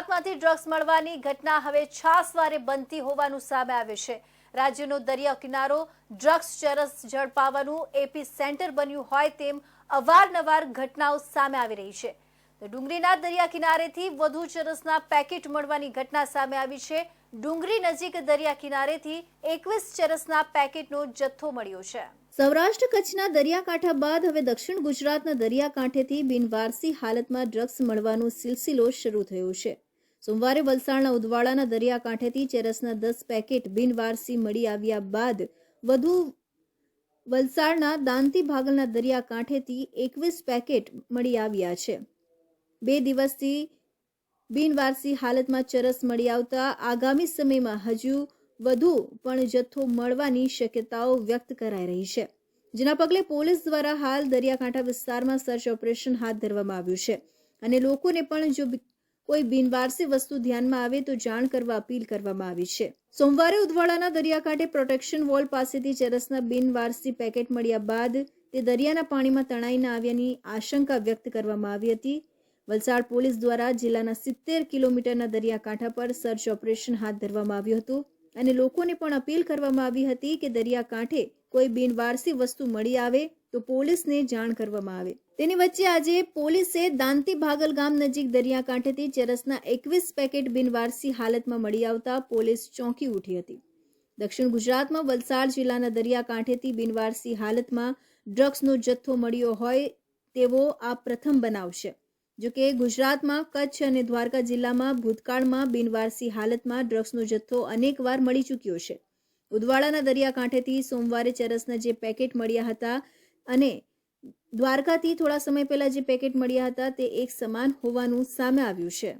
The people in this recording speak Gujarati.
ગુજરાતમાંથી ડ્રગ્સ મળવાની ઘટના હવે છાસવારે બનતી હોવાનું સામે આવ્યું છે. રાજ્યનો દરિયા કિનારો ડ્રગ્સ ચરસ ઝડપાવાનું એપી સેન્ટર બન્યું હોય તેમ અવારનવાર ઘટનાઓ સામે આવી રહી છે. ડુંગળીના દરિયા કિનારેથી વધુ ચરસના પેકેટ મળવાની ઘટના સામે આવી છે. ડુંગરી નજીક દરિયા કિનારેથી એકવીસ ચરસના પેકેટનો જથ્થો મળ્યો છે. સૌરાષ્ટ્ર કચ્છના દરિયાકાંઠા બાદ હવે દક્ષિણ ગુજરાતના દરિયાકાંઠેથી બિનવારસી હાલતમાં ડ્રગ્સ મળવાનો સિલસિલો શરૂ થયો છે. સોમવારે વલસાડના ઉદવાડાના દરિયાકાંઠેથી ચરસના દસ પેકેટ બિનવારસી મળી આવ્યા બાદ વધુ વલસાડના દાંતી ભાગલના દરિયાકાંઠેથી એકવીસ પેકેટ મળી આવ્યા છે. બે દિવસથી બિનવારસી હાલતમાં ચરસ મળી આવતા આગામી સમયમાં હજુ વધુ પણ જથ્થો મળવાની શક્યતાઓ વ્યક્ત કરાઈ રહી છે. જેના પગલે પોલીસ દ્વારા હાલ દરિયાકાંઠા વિસ્તારમાં સર્ચ ઓપરેશન હાથ ધરવામાં આવ્યું છે અને લોકોને પણ જો કોઈ બિનવારસી વસ્તુ ધ્યાનમાં આવે તો જાણ કરવા અપીલ કરવામાં આવી છે. સોમવારે ઉદવાડાના દરિયાકાંઠે પ્રોટેક્શન વોલ પાસેથી ચરસના બિનવારસી પેકેટ મળ્યા બાદ તે દરિયાના પાણીમાં તણાઈ ન આવ્યાની આશંકા વ્યક્ત કરવામાં આવી હતી. વલસાડ પોલીસ દ્વારા જિલ્લાના સિત્તેર કિલોમીટરના દરિયાકાંઠા પર સર્ચ ઓપરેશન હાથ ધરવામાં આવ્યું હતું અને લોકોને પણ અપીલ કરવામાં આવી હતી કે દરિયાકાંઠે કોઈ બિનવારસી વસ્તુ મળી આવે તો પોલીસને જાણ કરવામાં આવે. તેની વચ્ચે આજે પોલીસે દાંતી ભાગલ ગામ નજીક દરિયાકાંઠેથી ચરસના એકવીસ પેકેટ બિનવારસી હાલતમાં મળી આવતા પોલીસ ચોંકી ઉઠી હતી. દક્ષિણ ગુજરાતમાં વલસાડ જિલ્લાના દરિયાકાંઠેથી બિનવારસી હાલતમાં ડ્રગ્સનો જથ્થો મળ્યો હોય તેવો આ પ્રથમ બનાવ છે. જો કે ગુજરાતમાં કચ્છ અને દ્વારકા જિલ્લામાં ભૂતકાળમાં બિનવારસી હાલતમાં ડ્રગ્સનો જથ્થો અનેકવાર મળી ચૂક્યો છે. ઉદવાડાના દરિયાકાંઠેથી સોમવારે ચરસના જે પેકેટ મળ્યા હતા અને દ્વારકાથી થોડા સમય પહેલા જે પેકેટ મળ્યા હતા તે એક સમાન હોવાનું સામે આવ્યું છે.